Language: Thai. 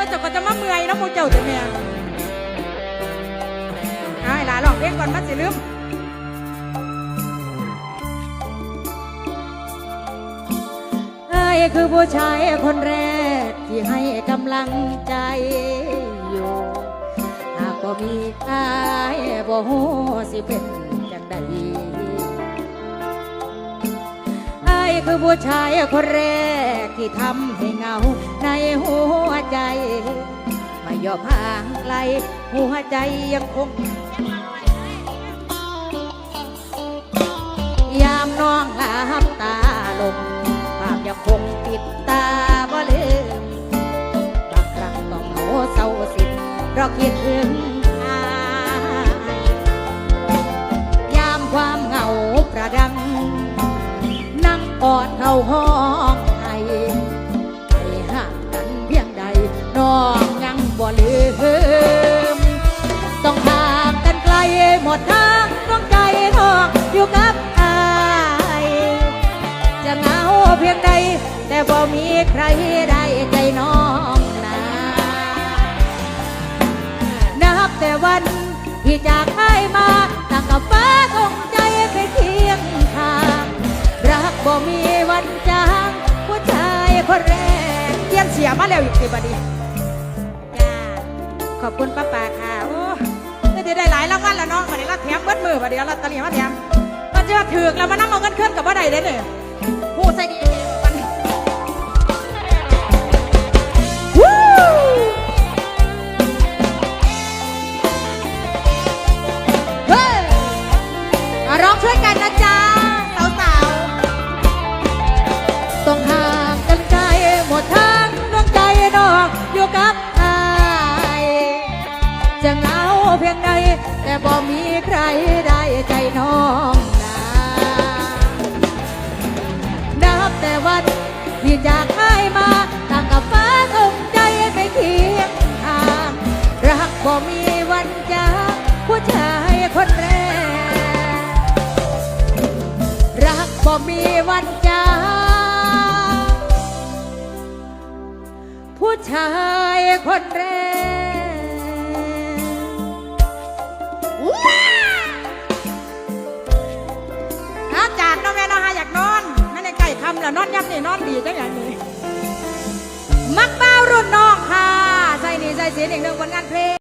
อเจ้าก็จะมาเมื่อยนะหมูเจ้าจะเมียไอ้หลาลองเพลงก่อนมันสิลืมไอ้คือผู้ชายคนแรกที่ให้กำลังใจอยู่หากบ่มีอายบ่ฮู้สิเป็นจังใด คือผู้ชายคนแรกที่ทำให้เหงาในหัวใจ ไม่ยอมห่างไกลหัวใจยังคงยามน้องหลับตาลงภาพยังคงติดตาบ่ลืมบางครั้งต้องเหเศร้าสิเพราะคิดถึงยยามความเหงาประดัง กอดเข้าห้องไห้ไปห่างกันเพียงใดน้องยังบ่ลืม ต้องห่างกันไกลหมดทางดวงใจน้องอยู่กับอายจะเหงาเพียงใด แต่บ่มีใครได้ใจน้องนานับแต่วันที่จากให้มาตั้งกับฟ้าคง บ่มีวันจางหัวใจคนแรกเกียนเสียมาแล้วอยู่ที่บัดนี้จ้าขอบคุณป้าป่าค่ะโอ้ได้ได้หลายรางวัลแล้วน้องบัดนี้เราแถมเบิดมือบัดนี้เราตะเลียมาแถมมันจะถือแล้วมานั่งเอาเงินเคลื่อนกับว่าใดได้เนี่ย เพียงใด แต่บ่มีใครได้ใจน้องนานับแต่วันที่จากให้มาตั้งกับฟ้าคงใจไปเคียงข้างรักบ่มีวันจางผู้ชายคนแรก รักบ่มีวันจางผู้ชายคนแรก แล้วนอนยับนี่นอนดีจังอย่างนี้มักเบ้ารุ่นน้องค่ะใส่นี่ใส่เสียงหนึ่งผลงานเพลง